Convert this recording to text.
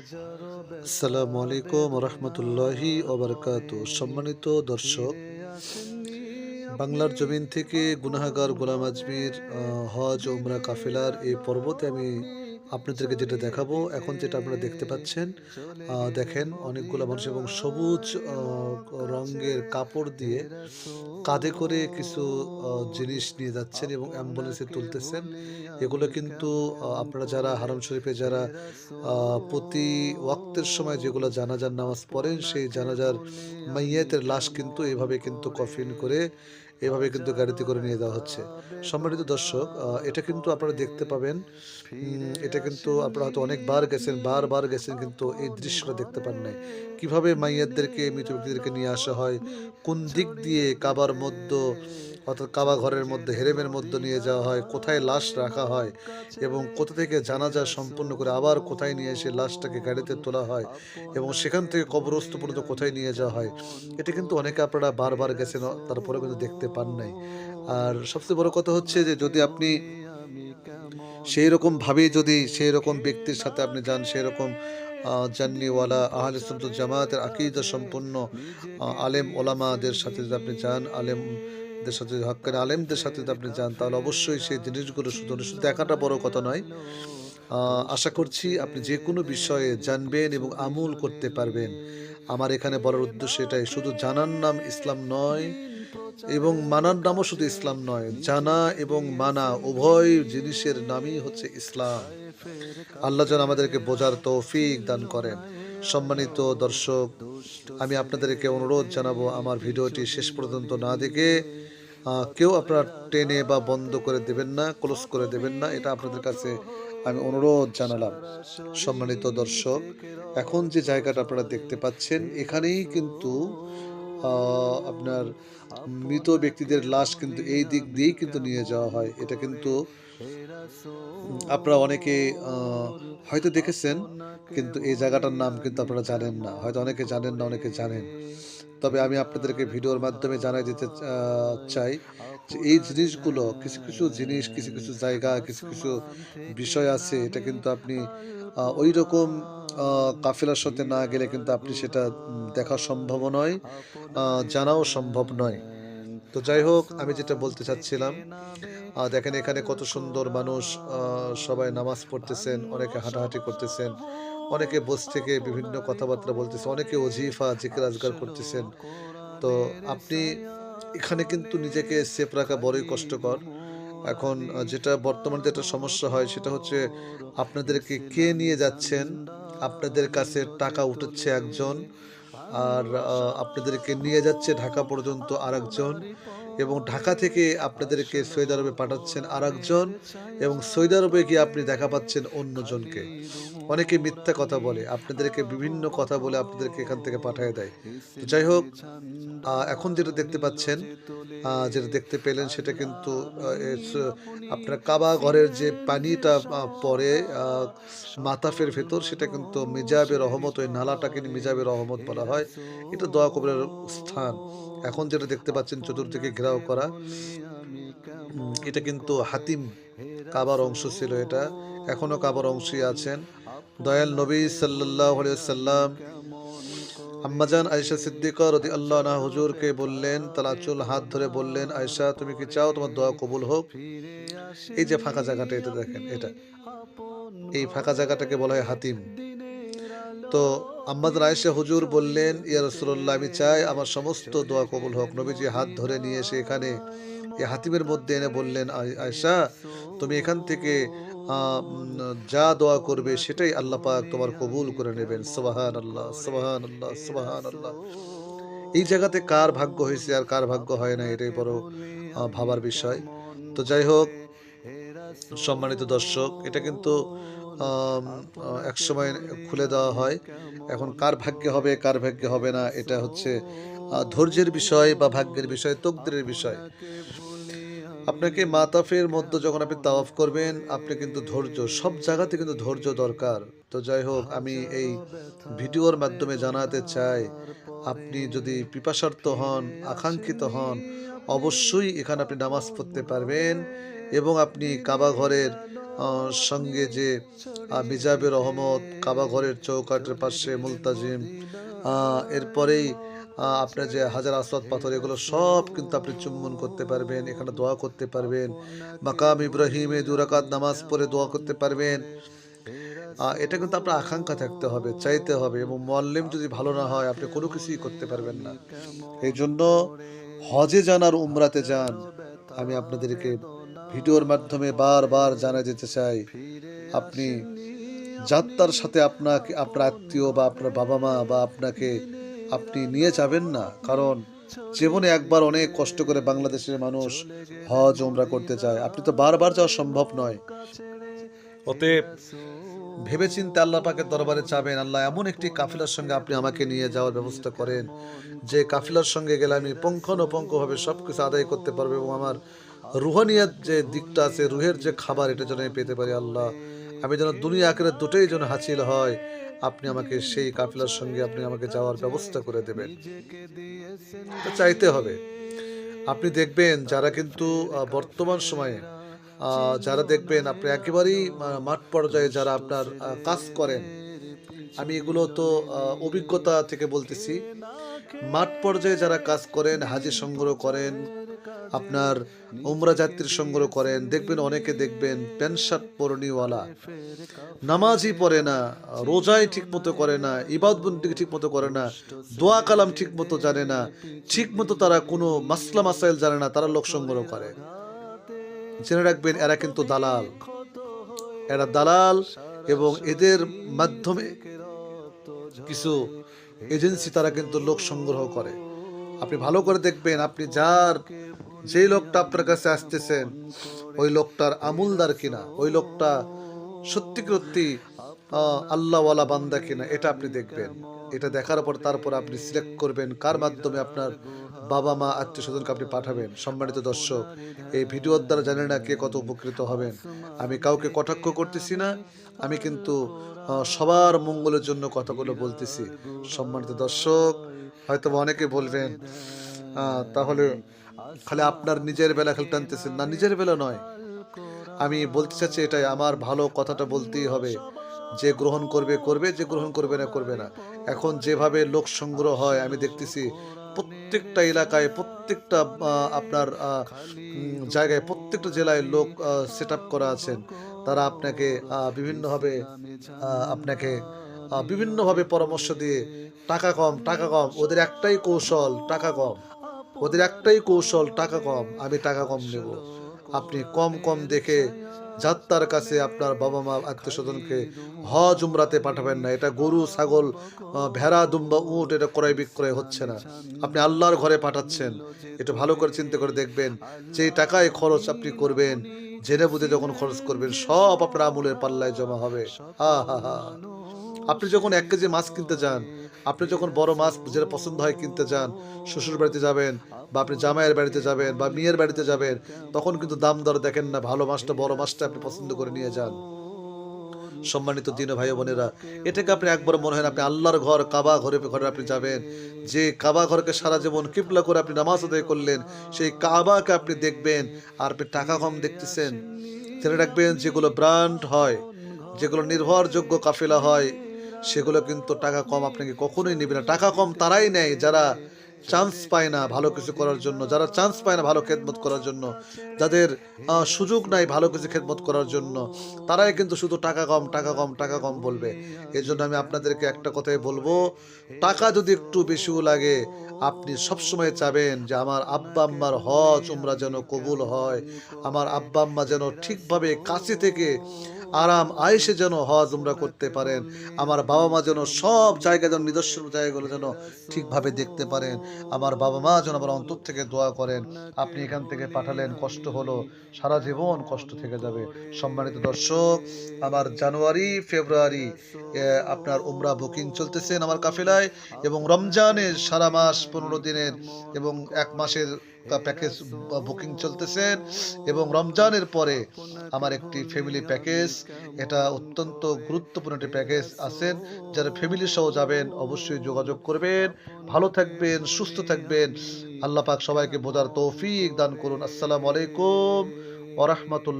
আসসালামু আলাইকুম রহমতুল্লাহি ওবরকাত। সম্মানিত দর্শক, বাংলার জমিন থেকে গুনাহাগার গোলাম আজমির হজ ওমরা কাফেলার এই পর্বতে আমি আপনাদেরকে যেটা দেখাবো, এখন যেটা আপনারা দেখতে পাচ্ছেন দেখেন অনেকগুলো মানুষ এবং সবুজ রঙের কাপড় দিয়ে কাঁধে করে কিছু জিনিস নিয়ে যাচ্ছেন এবং অ্যাম্বুলেন্সে তুলতেছেন। এগুলো কিন্তু আপনারা যারা হারাম শরীফে যারা প্রতি ওয়াক্তের সময় যেগুলো জানাজার নামাজ পড়েন, সেই জানাজার মাইয়াতের লাশ কিন্তু এভাবে কিন্তু কফিন করে, এভাবে কিন্তু গাড়িতে করে নিয়ে যাওয়া হচ্ছে। সম্মানিত দর্শক এটা কিন্তু আপনারা দেখতে পাবেন এটা কিন্তু আপনারা হয়তো অনেকবার গেছেন, বারবার গেছেন, কিন্তু এই দৃশ্যটা দেখতে পান নাই। কীভাবে মাইয়াতদেরকে, মৃত ব্যক্তিদেরকে নিয়ে আসা হয়, কোন দিক দিয়ে কাবার মধ্যে অর্থাৎ কাবা ঘরের মধ্যে হেরেমের মধ্যে নিয়ে যাওয়া হয়, কোথায় লাশ রাখা হয় এবং কোথা থেকে জানাজা সম্পূর্ণ করে আবার কোথায় নিয়ে এসে লাশটাকে গাড়িতে তোলা হয় এবং সেখান থেকে কবরস্থ পর্যন্ত কোথায় নিয়ে যাওয়া হয়, এটা কিন্তু অনেকে আপনারা বারবার গেছেন, তারপরে কিন্তু দেখতে পান নাই। আর সবচেয়ে বড় কথা হচ্ছে যে যদি আপনি সেই রকম ভাবে যদি সেই রকম ব্যক্তির সাথে আপনি যান সেই রকম জান্নিওয়ালা, আহলে সুন্নাত জামাতের আকিদা সম্পন্ন আলেম ওলামাদের সাথে যদি আপনি যান আলেমদের সাথে যদি হক্কানি আলেমদের সাথে যদি আপনি যান, তাহলে অবশ্যই সেই জিনিসগুলো শুধু শুধু দেখাটা বড় কথা নয়। আশা করছি আপনি যে কোনো বিষয়ে জানবেন এবং আমল করতে পারবেন। আমার এখানে বলার উদ্দেশ্য এটাই, শুধু জানার নাম ইসলাম নয় এবং মানার নামও শুধু ইসলাম নয়, জানা এবং মানা উভয় জিনিসের নামই হচ্ছে ইসলাম। আল্লাহ যেন আমাদেরকে বোঝার তৌফিক দান করেন। সম্মানিত দর্শক, আমি আপনাদেরকে অনুরোধ জানাব আমার ভিডিওটি শেষ পর্যন্ত না দেখে কেউ আপনারা টেনে বা বন্ধ করে দেবেন না ক্লোজ করে দেবেন না, এটা আপনাদের কাছে আমি অনুরোধ জানালাম। সম্মানিত দর্শক, এখন যে জায়গাটা আপনারা দেখতে পাচ্ছেন, এখানেই কিন্তু আপনার মৃত ব্যক্তিদের লাশ কিন্তু এই দিক দিয়েই কিন্তু নিয়ে যাওয়া হয়। এটা কিন্তু আপনারা অনেকে হয়তো দেখেছেন, কিন্তু এই জায়গাটার নাম কিন্তু আপনারা জানেন না। হয়তো অনেকে জানেন না, অনেকে জানেন। তবে আমি আপনাদেরকে ভিডিওর মাধ্যমে জানাই দিতে চাই যে এই জিনিসগুলো, কিছু কিছু জিনিস, কিছু কিছু জায়গা, কিছু কিছু বিষয় আছে, এটা কিন্তু আপনি ওই রকম কাফেলার সাথে না গেলে কিন্তু আপনি সেটা দেখা সম্ভব নয় জানাও সম্ভব নয়। তো যাই হোক, আমি যেটা বলতে চাচ্ছিলাম দেখেন এখানে কত সুন্দর মানুষ সবাই নামাজ পড়তেছেন, অনেকে হাঁটাহাঁটি করতেছেন অনেকে বস থেকে বিভিন্ন কথাবার্তা বলতেছে, অনেকে অজিফা জিকির আজগার করতেছেন। তো আপনি এখানে কিন্তু নিজেকে সেফ রাখা বড়ই কষ্টকর। এখন যেটা বর্তমানে যেটা সমস্যা হয়, সেটা হচ্ছে আপনাদেরকে কে নিয়ে যাচ্ছেন? আপনাদের কাছে টাকা উঠেছে একজন, আর আপনাদেরকে নিয়ে যাচ্ছে ঢাকা পর্যন্ত আরেকজন, এবং ঢাকা থেকে আপনাদেরকে সৌদি আরবে পাঠাচ্ছেন আরেকজন, এবং সৌদি আরবে গিয়ে আপনি দেখা পাচ্ছেন অন্যজনকে। অনেকে মিথ্যা কথা বলে, আপনাদেরকে বিভিন্ন কথা বলে আপনাদেরকে এখান থেকে পাঠিয়ে দেয়। তো যাই হোক এখন যেটা দেখতে পাচ্ছেন যেটা দেখতে পেলেন সেটা কিন্তু আপনার কাবা ঘরের যে পানিটা পরে মাতাফের ভেতর, সেটা কিন্তু মিজাবের রহমত, ওই নালাটাকে মিজাবের রহমত বলা হয়। এটা দোয়া কবরের স্থান। এখন যেটা দেখতে পাচ্ছেন চতুর্দিকে ঘেরাও করা এটা কিন্তু হাতিম কাবার অংশ ছিল এটা। এখনও কাবার অংশই আছেন। দয়াল নবী সাল্লাহ সাল্লাম আম্মাজান আয়েশা সিদ্দিকা রদি আল্লাহ না হুজুরকে বললেন, তালাচুল হাত ধরে বললেন, আয়েশা তুমি কি চাও তোমার দোয়া কবুল হোক? এই যে ফাঁকা জায়গাটা, এটা দেখেন, এটা। এই ফাঁকা জায়গাটাকে বলা হয় হাতিম। তো আম্মাদ আয়েশা হুজুর বললেন, ইয়া রসুল্লাহ আমি চাই আমার সমস্ত দোয়া কবুল হোক। নবীজি হাত ধরে নিয়ে এসে এখানে এই হাতিমের মধ্যে এনে বললেন "আয়- আয়েশা তুমি এখান থেকে যা দোয়া করবে সেটাই আল্লাহ পাক তোমার কবুল করে নেবেন। সুবাহান আল্লাহ সুবাহান আল্লাহ সুবাহান আল্লাহ এই জায়গাতে কার ভাগ্য হয়েছে আর কার ভাগ্য হয় না, এটাই বড় ভাবার বিষয়। তো যাই হোক, সম্মানিত দর্শক, এটা কিন্তু এক সময় খুলে দেওয়া হয়। এখন কার ভাগ্যে হবে, কার ভাগ্যে হবে না, এটা হচ্ছে ধৈর্যের বিষয় বা ভাগ্যের বিষয়, তকদিরের বিষয়। আপনাকে মাতাফের মধ্যে যখন আপনি তাওয়াফ করবেন, আপনি কিন্তু ধৈর্য, সব জায়গাতে কিন্তু ধৈর্য দরকার। তো যাই হোক, আমি এই ভিডিওর মাধ্যমে জানাতে চাই, আপনি যদি পিপাসার্থ হন, আকাঙ্ক্ষিত হন, অবশ্যই এখানে আপনি নামাজ পড়তে পারবেন এবং আপনি কাবা ঘরের সঙ্গে যে মিজাবের রহমত, কাবা ঘরের চৌকাটের পাশে মুলতাজিম এরপরেই আপনার যে হাজার আসওয়াদ পাথর, এগুলো সব কিন্তু আপনি চুম্বন করতে পারবেন, এখানে দোয়া করতে পারবেন। মাকাম ইব্রাহিমে দুরাকাত নামাজ পড়ে দোয়া করতে পারবেন। এটা কিন্তু আপনার আকাঙ্ক্ষা থাকতে হবে, চাইতে হবে এবং মোয়াল্লিম যদি ভালো না হয়, আপনি কোনো কিছুই করতে পারবেন না। এই জন্য হজে যান আর উমরাতে যান। আমি আপনাদেরকে ভিডিওর মাধ্যমে বারবার জানা যেতে চাই, আপনি যাত্রার সাথে আপনাকে, আপনার আত্মীয় বা আপনার বাবা মা বা আপনাকে আপনি নিয়ে যাবেন না, কারণ জীবনে একবার অনেক কষ্ট করে বাংলাদেশের মানুষ হজ, উমরা করতে চায় আপনি তো বারবার যাওয়া সম্ভব নয়। অতএব ভেবেচিন্তে আল্লাহ পাকের দরবারে চাবেন আল্লাহ এমন একটি কাফিলার সঙ্গে আপনি আমাকে নিয়ে যাওয়ার ব্যবস্থা করেন। যে কাফিলার সঙ্গে গেলে আমি পুঙ্খানুপুঙ্খভাবে সব কিছু আদায় করতে পারব এবং আমার রুহানিয়াত যে দিকটা আছে, রুহের যে খাবার, এটা যেন পেতে পারি আল্লাহ। আমি যেন দুনিয়া আকারের দুটোই যেন হাসিল হয়, আপনি আমাকে সেই কাফিলার সঙ্গে আপনি আমাকে যাওয়ার ব্যবস্থা করে দেবেন। চাইতে হবে। আপনি দেখবেন যারা কিন্তু বর্তমান সময়ে যারা দেখবেন আপনি একেবারেই মাঠ পর্যায়ে যারা আপনার কাজ করেন, আমি এগুলো তো অভিজ্ঞতা থেকে বলতেছি। মাঠ পর্যায়ে যারা কাজ করেন, হাজি সংগ্রহ করেন আপনার উমরা যাত্রীর সংগ্রহ করেন। দেখবেন, অনেকে দেখবেন, প্যান্ট শার্ট পরনিওয়ালা। নামাজই পড়ে না, রোজাই ঠিক মতো করে না ইবাদবন্দি ঠিক মতো করে না, দোয়া কালাম ঠিক মতো জানে না ঠিক মতো তারা কোনো মাসলা মাসাইল জানে না, তারা লোক সংগ্রহ করে। জেনে রাখবেন, এরা কিন্তু দালাল। এরা দালাল এবং এদের মাধ্যমে কিছু এজেন্সি তারা কিন্তু লোক সংগ্রহ করে। আপনি ভালো করে দেখবেন, আপনি যার যে লোকটা আপনার কাছে আসতেছেন, ওই লোকটার আমুলদার কিনা, ওই লোকটা সত্যি সত্যি আল্লাহওয়ালা বান্দা কিনা, এটা আপনি দেখবেন। এটা দেখার পর তারপর আপনি সিলেক্ট করবেন কার মাধ্যমে আপনার বাবা, মা, আত্মীয় স্বজনকে আপনি পাঠাবেন। সম্মানিত দর্শক, এই ভিডিওর দ্বারা জানেন না কে কত উপকৃত হবেন। আমি কাউকে কটাক্ষ করতেছি না, আমি কিন্তু সবার মঙ্গলের জন্য কথাগুলো বলতেছি। সম্মানিত দর্শক হয়তো অনেকে বলবেন তাহলে খালি আপনার নিজের বেলা খেলে টানতেছেন না, নিজের বেলা নয়। আমি বলতে চাচ্ছি এটাই, আমার ভালো কথাটা বলতেই হবে। যে গ্রহণ করবে করবে, যে গ্রহণ করবে না করবে না। এখন যেভাবে লোক সংগ্রহ হয়, আমি দেখতেছি প্রত্যেকটা এলাকায়, প্রত্যেকটা আপনার জায়গায়, প্রত্যেকটা জেলায় লোক সেট করা আছেন। তারা আপনাকে বিভিন্নভাবে আপনাকে বিভিন্নভাবে পরামর্শ দিয়ে টাকা কম টাকা কম, ওদের একটাই কৌশল, টাকা কম। ওদের একটাই কৌশল, টাকা কম, আমি টাকা কম নেব। আপনি কম কম দেখে যাত্রার কাছে আপনার বাবা মা আত্মীয় স্বজনকে হজ, উমরাতে পাঠাবেন না। এটা গরু, ছাগল ভেড়া, দুম্বা, উট, এটা ক্রয় বিক্রয় হচ্ছে না। আপনি আল্লাহর ঘরে পাঠাচ্ছেন। এটা ভালো করে চিন্তা করে দেখবেন, যে টাকায় খরচ আপনি করবেন, জেনে বুঝে যখন খরচ করবেন, সব আপনার আমুলের পাল্লায় জমা হবে। হা হা হা। আপনি যখন এক কেজি মাছ কিনতে যান আপনি যখন বড় মাছ যেটা পছন্দ হয় কিনতে যান, শ্বশুর বাড়িতে যাবেন বা আপনি জামাইয়ের বাড়িতে যাবেন বা মেয়ের বাড়িতে যাবেন, তখন কিন্তু দাম দর দেখেন না, ভালো মাছটা, বড় মাছটা আপনি পছন্দ করে নিয়ে যান। সম্মানিত দিন ভাই বোনেরা, এটাকে আপনি একবার মনে হয় আপনি আল্লাহর ঘর, কাবা ঘরে ঘরে আপনি যাবেন। যে কাবা ঘরকে সারা জীবন কিপলা করে আপনি নামাজ আদায় করলেন, সেই কাবাকে আপনি দেখবেন আর আপনি টাকা কম দেখতেছেন। জেনে রাখবেন, যেগুলো ব্র্যান্ড হয়, যেগুলো নির্ভরযোগ্য কাফেলা হয় সেগুলো কিন্তু টাকা কম আপনাকে কখনোই নেবে না। টাকা কম তারাই নেয় যারা চান্স পায় না ভালো কিছু করার জন্য, যারা চান্স পায় না ভালো খেদমত করার জন্য, যাদের সুযোগ নাই ভালো কিছু খেদমত করার জন্য, তারাই কিন্তু শুধু টাকা কম টাকা কম টাকা কম বলবে। এই জন্য আমি আপনাদেরকে একটা কথাই বলব, টাকা যদি একটু বেশিও লাগে, আপনি সবসময় চাবেন যে আমার আব্বা আম্মার হজ উমরা যেন কবুল হয়, আমার আব্বা আম্মা যেন ঠিকভাবে কাছে থেকে আরাম আয়েসে যেন হজ উমরা করতে পারেন, আমার বাবা মা যেন সব জায়গা যেন নিদর্শন জায়গাগুলো যেন ঠিকভাবে দেখতে পারেন, আমার বাবা মা যেন আমার অন্তর থেকে দোয়া করেন, আপনি এখান থেকে পাঠালেন, কষ্ট হলো, সারা জীবন কষ্ট থেকে যাবে। সম্মানিত দর্শক, আমার জানুয়ারি, ফেব্রুয়ারি আপনার উমরা বুকিং চলতেছেন আমার কাফেলায়, এবং রমজানের সারা মাস পনেরো দিনের এবং এক মাসের প্যাকেজ বুকিং চলতেছে এবং রমজানের পরে আমার একটি ফ্যামিলি প্যাকেজ এটা অত্যন্ত গুরুত্বপূর্ণ একটি প্যাকেজ আছেন। যারা ফ্যামিলি সহ যাবেন অবশ্যই যোগাযোগ করবেন। ভালো থাকবেন, সুস্থ থাকবেন। আল্লাহ পাক সবাইকে বোঝার তৌফিক দান করুন। আসসালামু আলাইকুম ওরহমতুল্লাহ